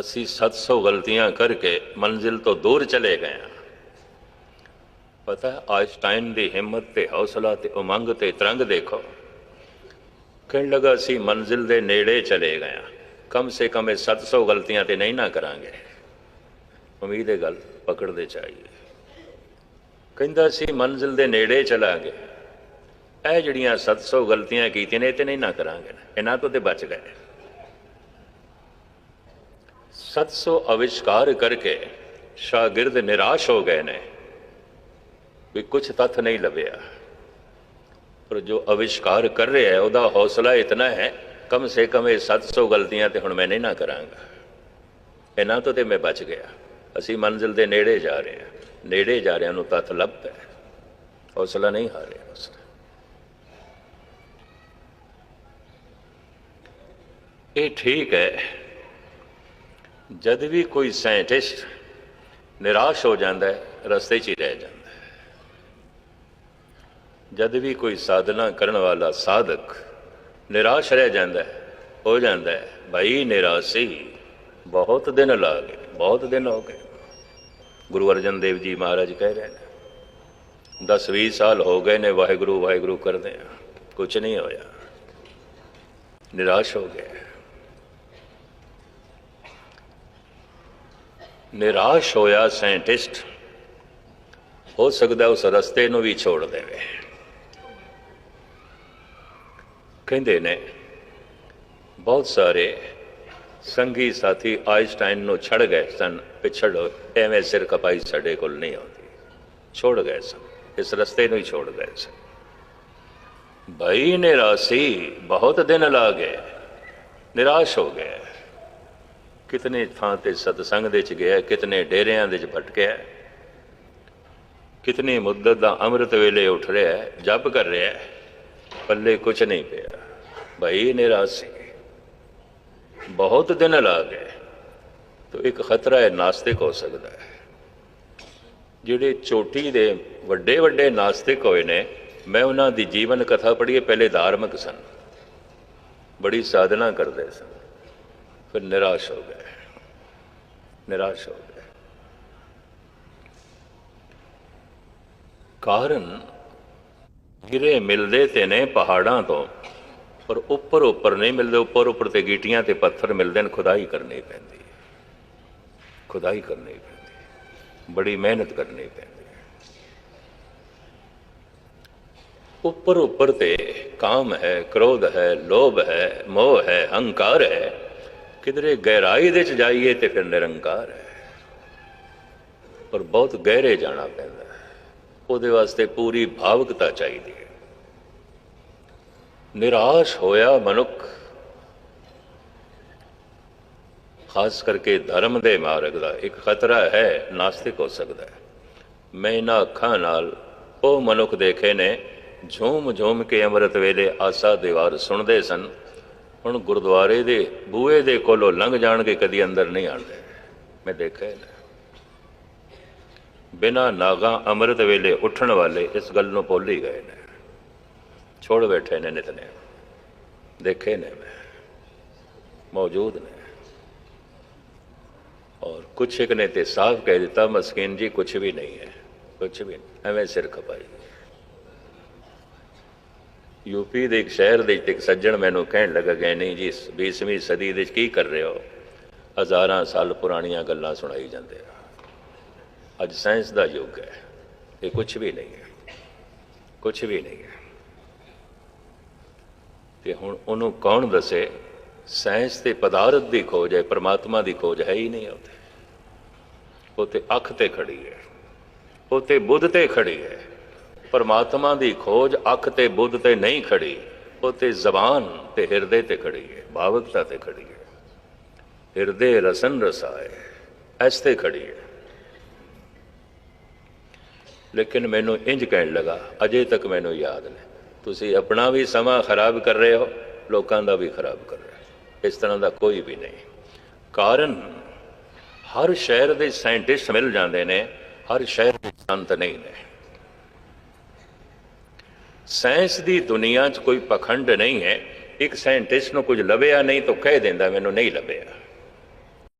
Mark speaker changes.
Speaker 1: ਅਸੀਂ 700 ਗਲਤੀਆਂ ਕਰਕੇ ਮੰਜ਼ਿਲ ਤੋਂ ਦੂਰ ਚਲੇ ਗਏ ਹਾਂ। ਪਤਾ ਹੈ, ਆਇਨਸਟਾਈਨ ਦੀ ਹਿੰਮਤ ਤੇ ਹੌਸਲਾ ਤੇ ਉਮੰਗ ਤੇ ਤਰੰਗ ਦੇਖੋ। ਕਹਿਣ ਲੱਗਾ ਅਸੀਂ ਮੰਜ਼ਿਲ ਦੇ ਨੇੜੇ ਚਲੇ ਗਏ ਹਾਂ। ਕਮ ਸੇ ਕਮ ਇਹ 700 ਗਲਤੀਆਂ ਤੇ ਨਹੀਂ ਨਾ ਕਰਾਂਗੇ। ਉਮੀਦ ਹੈ ਗੱਲ ਪਕੜਦੇ ਚਾਹੀਏ ਕਹਿੰਦਾ ਸੀ ਮੰਜ਼ਿਲ ਦੇ ਨੇੜੇ ਚਲਾਂਗੇ। ਇਹ ਜਿਹੜੀਆਂ 700 ਗਲਤੀਆਂ ਕੀਤੀਆਂ ਨੇ ਇਹ ਤੇ ਨਹੀਂ ਨਾ ਕਰਾਂਗੇ। ਇਹਨਾਂ ਤੋਂ ਤੇ ਬਚ ਗਏ। 700 ਅਵਿਸ਼ਕਾਰ ਕਰਕੇ ਸ਼ਾਗਿਰਦ ਨਿਰਾਸ਼ ਹੋ ਗਏ ਨੇ ਵੀ ਕੁਝ ਤੱਥ ਨਹੀਂ ਲੱਭਿਆ। ਪਰ ਜੋ ਅਵਿਸ਼ਕਾਰ ਕਰ ਰਿਹਾ ਹੈ, ਉਹਦਾ ਹੌਸਲਾ ਇਤਨਾ ਹੈ, ਕਮ ਸੇ ਕਮ ਇਹ 700 ਗਲਤੀਆਂ ਤੇ ਹੁਣ ਮੈਂ ਨਹੀਂ ਨਾ ਕਰਾਂਗਾ। ਇਹਨਾਂ ਤੋਂ ਤੇ ਮੈਂ ਬਚ ਗਿਆ। ਅਸੀਂ ਮੰਜ਼ਿਲ ਦੇ ਨੇੜੇ ਜਾ ਰਹੇ ਹਾਂ। ਨੇੜੇ ਜਾ ਰਿਹਾ ਨੂੰ ਤੱਥ ਲੱਭਦਾ ਹੈ। ਹੌਸਲਾ ਨਹੀਂ ਹਾਰਿਆ ਉਸਨੇ। ਇਹ ਠੀਕ ਹੈ। ਜਦ ਵੀ ਕੋਈ ਸਾਇੰਟਿਸਟ ਨਿਰਾਸ਼ ਹੋ ਜਾਂਦਾ ਹੈ, ਰਸਤੇ 'ਚ ਹੀ ਰਹਿ ਜਾਂਦਾ ਹੈ। ਜਦ ਵੀ ਕੋਈ ਸਾਧਨਾ ਕਰਨ ਵਾਲਾ ਸਾਧਕ ਨਿਰਾਸ਼ ਰਹਿ ਜਾਂਦਾ ਹੈ, ਹੋ ਜਾਂਦਾ ਹੈ, ਭਾਈ ਨਿਰਾਸ਼ੀ, ਬਹੁਤ ਦਿਨ ਲਾ ਗਏ, ਬਹੁਤ ਦਿਨ ਹੋ ਗਏ। ਗੁਰੂ ਅਰਜਨ ਦੇਵ ਜੀ ਮਹਾਰਾਜ ਕਹਿ ਰਹੇ ਨੇ 10 20 ਸਾਲ ਹੋ ਗਏ ਨੇ, ਵਾਹਿਗੁਰੂ ਵਾਹਿਗੁਰੂ ਕਰਦੇ ਆ ਕੁਝ ਨਹੀਂ ਹੋਇਆ। ਨਿਰਾਸ਼ ਹੋ ਗਏ। ਨਿਰਾਸ਼ ਹੋਇਆ ਸਾਇੰਟਿਸਟ, ਹੋ ਸਕਦਾ ਉਸ ਰਸਤੇ ਨੂੰ ਵੀ ਛੋੜ ਦੇਵੇ। ਕਹਿੰਦੇ ਨੇ, ਬਹੁਤ ਸਾਰੇ ਸੰਗੀ ਸਾਥੀ ਆਇਨਸਟਾਈਨ ਨੂੰ ਛੱਡ ਗਏ ਸਨ, ਪਿਛੜ, ਐਵੇਂ ਸਿਰ ਕਪਾਈ ਸਾਡੇ ਕੋਲ ਨਹੀਂ ਆਉਂਦੀ। ਛੋੜ ਗਏ ਸਨ, ਇਸ ਰਸਤੇ ਨੂੰ ਹੀ ਛੋੜ ਗਏ ਸਨ। ਭਾਈ ਨਿਰਾਸ਼ੀ ਬਹੁਤ ਦਿਨ ਲਾ ਗਏ, ਨਿਰਾਸ਼ ਹੋ ਗਏ। ਕਿਤਨੇ ਥਾਂ ਤੇ ਸਤਸੰਗ ਦੇ ਚ ਗਿਆ, ਕਿਤਨੇ ਡੇਰਿਆਂ ਦੇ ਚ ਭਟਕਿਆ, ਕਿਤਨੀ ਮੁੱਦਤ ਦਾ ਅੰਮ੍ਰਿਤ ਵੇਲੇ ਉੱਠ ਰਿਹਾ, ਜਪ ਕਰ ਰਿਹਾ, ਪੱਲੇ ਕੁਝ ਨਹੀਂ ਪਿਆ। ਭਾਈ ਨਿਰਾਸ਼ੀ। ਬਹੁਤ ਦਿਨ ਲਾ ਗਏ, ਤਾਂ ਇੱਕ ਖਤਰਾ ਹੈ ਨਾਸਤਿਕ ਹੋ ਸਕਦਾ ਹੈ। ਜਿਹੜੇ ਚੋਟੀ ਦੇ ਵੱਡੇ ਵੱਡੇ ਨਾਸਤਿਕ ਹੋਏ ਨੇ, ਮੈਂ ਉਹਨਾਂ ਦੀ ਜੀਵਨ ਕਥਾ ਪੜ੍ਹੀਏ, ਪਹਿਲੇ ਧਾਰਮਿਕ ਸਨ। ਬੜੀ ਸਾਧਨਾ ਕਰਦੇ ਸਨ। ਫਿਰ ਨਿਰਾਸ਼ ਹੋ ਗਏ ਨਿਰਾਸ਼ ਹੋ ਗਏ ਕਾਰਨ ਹੀਰੇ ਮਿਲਦੇ ਤੇ ਨੇ ਪਹਾੜਾਂ ਤੋਂ ਪਰ ਉੱਪਰ ਉੱਪਰ ਨਹੀਂ ਮਿਲਦੇ ਉੱਪਰ ਉੱਪਰ ਤੇ ਗੀਟੀਆਂ ਤੇ ਪੱਥਰ ਮਿਲਦੇ ਨੇ ਖੁਦਾਈ ਕਰਨੀ ਪੈਂਦੀ ਹੈ ਖੁਦਾਈ ਕਰਨੀ ਪੈਂਦੀ ਹੈ ਬੜੀ ਮਿਹਨਤ ਕਰਨੀ ਪੈਂਦੀ ਹੈ ਉੱਪਰ ਉੱਪਰ ਤੇ ਕਾਮ ਹੈ ਕ੍ਰੋਧ ਹੈ ਲੋਭ ਹੈ ਮੋਹ ਹੈ ਹੰਕਾਰ ਹੈ ਕਿਧਰੇ ਗਹਿਰਾਈ ਦੇ ਚ ਜਾਈਏ ਤੇ ਫਿਰ ਨਿਰੰਕਾਰ ਹੈ। ਪਰ ਬਹੁਤ ਗਹਿਰੇ ਜਾਣਾ ਪੈਂਦਾ ਹੈ। ਉਹਦੇ ਵਾਸਤੇ ਪੂਰੀ ਭਾਵਕਤਾ ਚਾਹੀਦੀ ਹੈ। ਨਿਰਾਸ਼ ਹੋਇਆ ਮਨੁੱਖ, ਖਾਸ ਕਰਕੇ ਧਰਮ ਦੇ ਮਾਰਗ ਦਾ ਇੱਕ ਖਤਰਾ ਹੈ, ਨਾਸਤਿਕ ਹੋ ਸਕਦਾ ਹੈ। ਮੈਂ ਇਹਨਾਂ ਅੱਖਾਂ ਨਾਲ ਉਹ ਮਨੁੱਖ ਦੇਖੇ ਨੇ ਝੂਮ ਝੂਮ ਕੇ ਅੰਮ੍ਰਿਤ ਵੇਲੇ ਆਸਾ ਦੀਵਾਰ ਸੁਣਦੇ ਸਨ ਹੁਣ ਗੁਰਦੁਆਰੇ ਦੇ ਬੂਹੇ ਦੇ ਕੋਲੋਂ ਲੰਘ ਜਾਣਗੇ, ਕਦੀ ਅੰਦਰ ਨਹੀਂ ਆਉਂਦੇ ਮੈਂ ਦੇਖਿਆ ਨੇ ਬਿਨਾ ਨਾਗਾ ਅੰਮ੍ਰਿਤ ਵੇਲੇ ਉੱਠਣ ਵਾਲੇ ਇਸ ਗੱਲ ਨੂੰ ਭੁੱਲ ਹੀ ਗਏ ਨੇ। ਛੋੜ ਬੈਠੇ ਨੇ ਨਿਤਨੇ ਦੇਖੇ ਨੇ ਮੈਂ। ਮੌਜੂਦ ਨੇ। ਔਰ ਕੁਛ ਇੱਕ ਨੇ ਤੇ ਸਾਫ਼ ਕਹਿ ਦਿੱਤਾ, ਮਸਕੀਨ ਜੀ ਕੁਛ ਵੀ ਨਹੀਂ ਹੈ। ਕੁਛ ਵੀ ਐਵੇਂ ਸਿਰ ਖਪਾਈ। ਯੂਪੀ ਦੇ ਇੱਕ ਸ਼ਹਿਰ ਦੇ ਇੱਕ ਸੱਜਣ ਮੈਨੂੰ ਕਹਿਣ ਲੱਗਾ ਗਏ ਨਹੀਂ ਜੀ 20ਵੀਂ ਸਦੀ ਦੇ ਵਿੱਚ ਕੀ ਕਰ ਰਹੇ ਹੋ? ਹਜ਼ਾਰਾਂ ਸਾਲ ਪੁਰਾਣੀਆਂ ਗੱਲਾਂ ਸੁਣਾਈ ਜਾਂਦੇ ਆ। ਅੱਜ ਸਾਇੰਸ ਦਾ ਯੁੱਗ ਹੈ। ਇਹ ਕੁਝ ਵੀ ਨਹੀਂ ਹੈ। ਕੁਝ ਵੀ ਨਹੀਂ ਹੈ। ਤੇ ਹੁਣ ਉਹਨੂੰ ਕੌਣ ਦੱਸੇ? ਸਾਇੰਸ ਤੇ ਪਦਾਰਥ ਦੀ ਖੋਜ ਹੈ, ਪਰਮਾਤਮਾ ਦੀ ਖੋਜ ਹੈ ਹੀ ਨਹੀਂ ਉੱਥੇ। ਉਹ ਤੇ ਅੱਖ ਤੇ ਖੜੀ ਹੈ। ਉਹ ਤੇ ਬੁੱਧ ਤੇ ਖੜੀ ਹੈ। ਪਰਮਾਤਮਾ ਦੀ ਖੋਜ ਅੱਖ ਤੇ ਬੁੱਧ ਤੇ ਨਹੀਂ ਖੜੀ, ਉਹ ਤੇ ਜ਼ਬਾਨ ਤੇ ਹਿਰਦੇ ਤੇ ਖੜੀ ਹੈ, ਭਾਵਕਤਾ ਤੇ ਖੜੀ ਹੈ। ਹਿਰਦੇ ਰਸਨ ਰਸਾਏ ਐਸ ਤੇ ਖੜੀ ਹੈ। ਲੇਕਿਨ ਮੈਨੂੰ ਇੰਜ ਕਹਿਣ ਲਗਾ, ਅਜੇ ਤੱਕ ਮੈਨੂੰ ਯਾਦ ਨੇ ਤੁਸੀਂ ਆਪਣਾ ਵੀ ਸਮਾਂ ਖਰਾਬ ਕਰ ਰਹੇ ਹੋ, ਲੋਕਾਂ ਦਾ ਵੀ ਖਰਾਬ ਕਰ ਰਹੇ ਹੋ। ਇਸ ਤਰ੍ਹਾਂ ਦਾ ਕੋਈ ਵੀ ਨਹੀਂ। ਕਾਰਨ, ਹਰ ਸ਼ਹਿਰ ਦੇ ਸਾਇੰਟਿਸਟ ਮਿਲ ਜਾਂਦੇ ਨੇ, ਹਰ ਸ਼ਹਿਰ ਦੇ ਸੰਤ ਨਹੀਂ ਨੇ। ਸਾਇੰਸ ਦੀ ਦੁਨੀਆ 'ਚ ਕੋਈ ਪਖੰਡ ਨਹੀਂ ਹੈ। ਇੱਕ ਸਾਇੰਟਿਸਟ ਨੂੰ ਕੁਝ ਲੱਭਿਆ ਨਹੀਂ ਤਾਂ ਕਹਿ ਦਿੰਦਾ, ਮੈਨੂੰ ਨਹੀਂ ਲੱਭਿਆ।